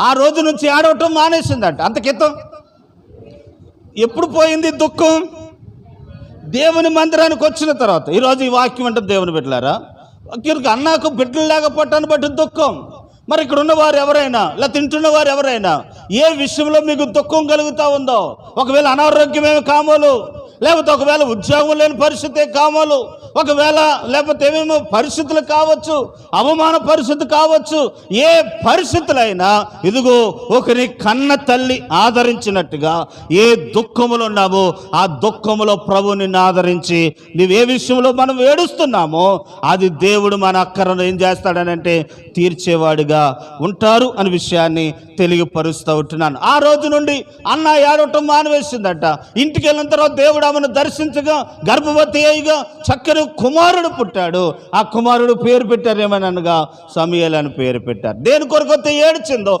ఆ రోజు నుంచి ఆడవటం మానేసిందంట. అంత క్రితం? ఎప్పుడు పోయింది దుఃఖం? దేవుని మందిరానికి వచ్చిన తర్వాత. ఈరోజు ఈ వాక్యం అంటే దేవుని బిడ్డలారా? ఒకరికి అన్నాకు బిడ్డలు లేకపోవటాన్ని బట్టి దుఃఖం. మరి ఇక్కడ ఉన్నవారు ఎవరైనా లేదా తింటున్న వారు ఎవరైనా ఏ విషయంలో మీకు దుఃఖం కలుగుతూ ఉందో? ఒకవేళ అనారోగ్యమేమి కామోలు? లేకపోతే ఒకవేళ ఉద్యోగం లేని పరిస్థితే కామలు ఒకవేళ లేకపోతే ఏమేమో పరిస్థితులు కావచ్చు అవమాన పరిస్థితి కావచ్చు ఏ పరిస్థితులైనా ఇదిగో ఒకరి కన్న తల్లి ఆదరించినట్టుగా ఏ దుఃఖములో ఉన్నామో ఆ దుఃఖములో ప్రభు నిన్ను ఆదరించి నీవే విషయంలో మనం ఏడుస్తున్నామో అది దేవుడు మన అక్కరను ఏం చేస్తాడనంటే తీర్చేవాడిగా ఉంటారు అనే విషయాన్ని తెలియపరుస్తూ ఉంటున్నాను. ఆ రోజు నుండి అన్న ఏడవటం మానివేసిందట ఇంటికి వెళ్ళిన తర్వాత దేవుడు ఆమెను దర్శించగా గర్భవతి అయిగా చక్కని కుమారుడు పుట్టాడు. ఆ కుమారుడు పేరు పెట్టారు ఏమనగా సమయల్ అని పేరు పెట్టారు. దేని కొరకు ఏడ్చిందో